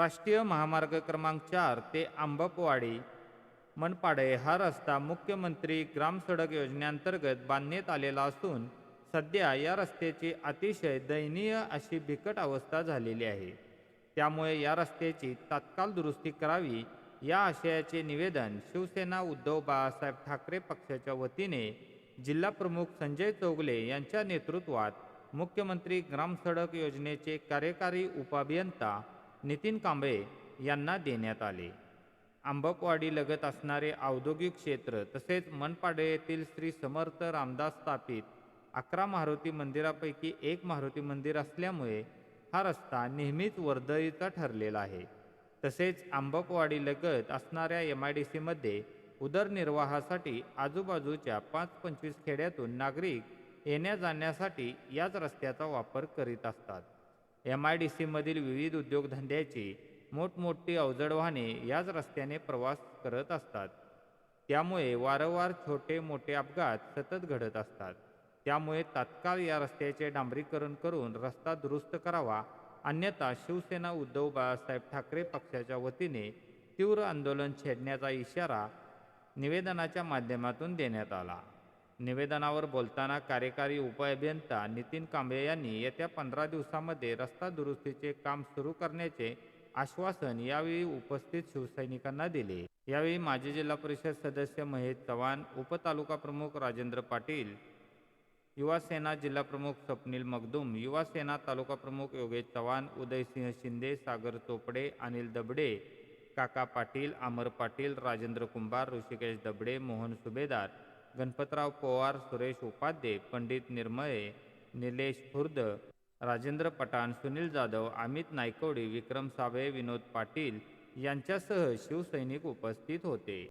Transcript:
राष्ट्रीय महामार्ग क्रमांक चार ते आंबपवाडी मनपाडे हा रस्ता मुख्यमंत्री ग्रामसडक योजनेअंतर्गत बांधण्यात आलेला असून सध्या या रस्त्याची अतिशय दयनीय अशी बिकट अवस्था झालेली आहे. त्यामुळे या रस्त्याची तात्काळ दुरुस्ती करावी या आशयाचे निवेदन शिवसेना उद्धव बाळासाहेब ठाकरे पक्षाच्या वतीने जिल्हाप्रमुख संजय चौगले यांच्या नेतृत्वात मुख्यमंत्री ग्रामसडक योजनेचे कार्यकारी उपाभियंता नितीन कांबळे यांना देण्यात आले. आंबपवाडी लगत असणारे औद्योगिक क्षेत्र तसेच मनपाडे येथील श्री समर्थ रामदास स्थापित अकरा मारुती मंदिरापैकी एक मारुती मंदिर असल्यामुळे हा रस्ता नेहमीच वर्दळीचा ठरलेला आहे. तसेच आंबपवाडी लगत असणाऱ्या एम आय डी सीमध्ये उदरनिर्वाहासाठी आजूबाजूच्या पाच पंचवीस खेड्यातून नागरिक येण्या जाण्यासाठी याच रस्त्याचा वापर करीत असतात. एम आय डी सीमधील विविध उद्योगधंद्याची मोठमोठी अवजड वाहने याच रस्त्याने प्रवास करत असतात. त्यामुळे वारंवार छोटे मोठे अपघात सतत घडत असतात. त्यामुळे तात्काळ या रस्त्याचे डांबरीकरण करून रस्ता दुरुस्त करावा अन्यथा शिवसेना उद्धव बाळासाहेब ठाकरे पक्षाच्या वतीने तीव्र आंदोलन छेडण्याचा इशारा निवेदनाच्या माध्यमातून देण्यात आला. निवेदनावर बोलताना कार्यकारी उपअभियंता नितीन कांबळे यांनी येत्या पंधरा दिवसामध्ये रस्ता दुरुस्तीचे काम सुरू करण्याचे आश्वासन यावेळी उपस्थित शिवसैनिकांना दिले. यावेळी माजी जिल्हा परिषद सदस्य महेश चव्हाण उपतालुका प्रमुख राजेंद्र पाटील युवा सेना जिल्हा प्रमुख स्वप्नील मगदुम युवा सेना तालुका प्रमुख योगेश चव्हाण उदयसिंह शिंदे सागर चोपडे अनिल दबडे काका पाटील अमर पाटील राजेंद्र कुंभार ऋषिकेश दबडे मोहन सुभेदार गणपतराव पोवार सुरेश उपाध्ये पंडित निर्मळे निलेश खुर्द राजेंद्र पठाण सुनील जाधव अमित नायकोडी विक्रम साबळे विनोद पाटील यांच्यासह शिवसैनिक उपस्थित होते.